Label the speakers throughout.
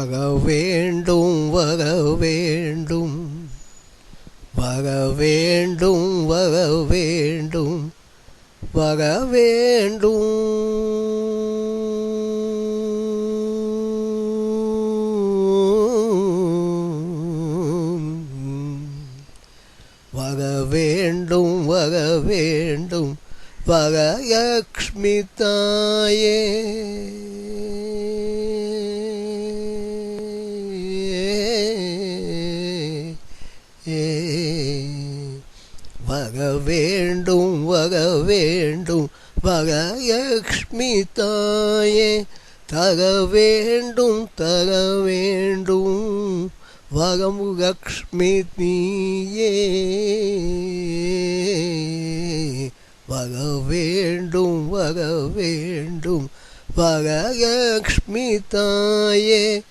Speaker 1: வக வேண்டும் வக வேண்டும் வக வேண்டும் வக வேண்டும் வக வேண்டும் வக வேண்டும் வக வேண்டும் வகயக்ஷ்மி தாயே. வேண்டும் வக வேண்டும். வகயக்ஷ்மி தாயே தக வேண்டும் தக வேண்டும். வகமுகக்ஷ்மி நீயே வக வேண்டும் வக வேண்டும். வகயக்ஷ்மி தாயே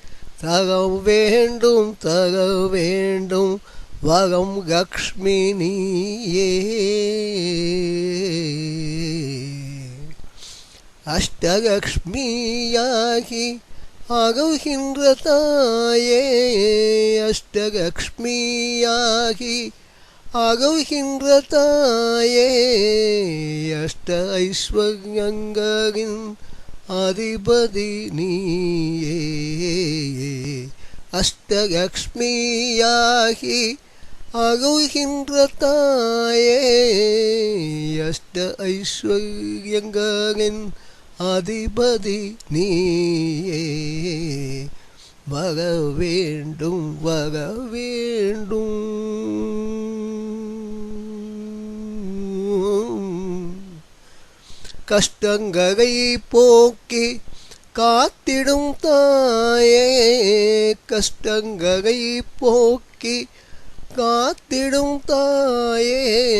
Speaker 1: தக வேண்டும் தக வேண்டும். வகம் லக்ஷ்மி நீயே அஷ்டலக்ஷ்மியாகி அகழ்கின்ற தாயே. அஷ்டலக்ஷ்மியாகி அகழ்கின்ற தாயே. அஷ்ட ஐஸ்வர்யங்களின் அதிபதி நீயே. அஷ்டலக்ஷ்மியாகி அகழ்கின்ற தாயே அஷ்ட ஐஸ்வர்யங்களின் அதிபதி நீயே. வர வேண்டும் வர வேண்டும் கஷ்டங்களை போக்கி காத்திடும் தாயே கஷ்டங்களை போக்கி காத்திடும் தாயே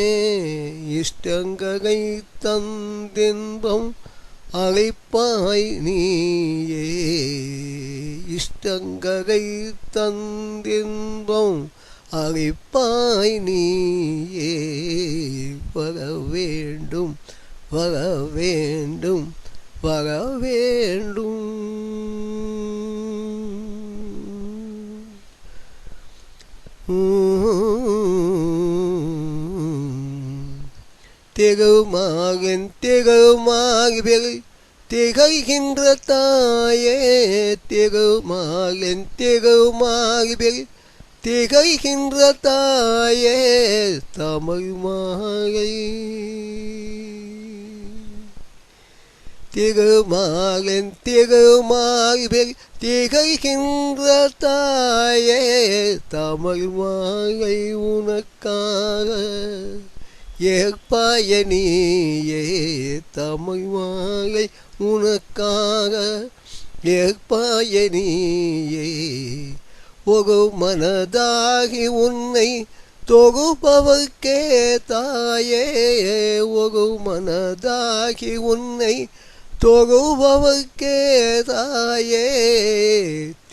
Speaker 1: இஷ்டங்ககை தந்தின்பம் அழைப்பாய் நீயே. இஷ்டங்ககை தந்தின்பம் அழைப்பாய் நீயே. வர வேண்டும் வர வேண்டும் வர வேண்டும். திகழ்மாகன் திகழ்மாகவில் திகைகின்ற தாயே திகழ்மாகன் திகழ்மாகவில் திகைகின்ற தாயே தமிழ் திருமாலின் திகழ்மாகன் திகழ்கின்ற தாயே தமிழ் மாலை உனக்காக ஏற்பாயனியே தமிழ் மாலை உனக்காக ஏற்பாயனியே ஒரு மனதாகி உன்னை தொகுப்பவர்க்கே தாயே ஒரு மனதாகி உன்னை தொகுபவர்க்கே தாயே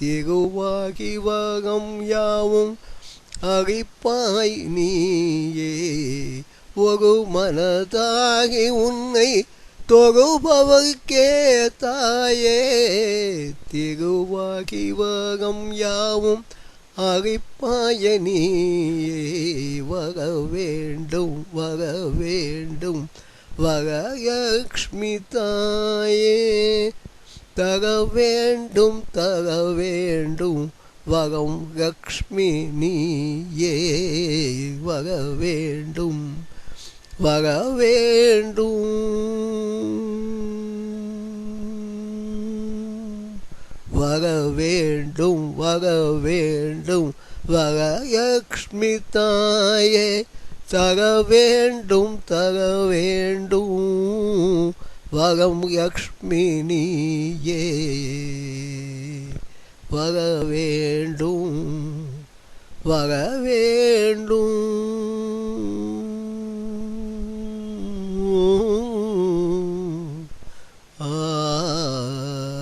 Speaker 1: திகுவாகி வகம் யாவும் அழிப்பாய் நீயே. ஒரு மனதாகி உன்னை தொகுபவர்க்கே தாயே திகுவாகி வகம் யாவும் அழிப்பாய நீயே. வர வர வேண்டும் வரலக்ஷ்மி தாயே தர வேண்டும் தர வேண்டும் வரம் லக்ஷ்மி நீயே வர வேண்டும் வர வேண்டும் வர வேண்டும் வர வேண்டும் வரலக்ஷ்மி தாயே தர வேண்டும் தர வேண்டும். வரம் லக்ஷ்மி நீயே வர வேண்டும் வர வேண்டும்.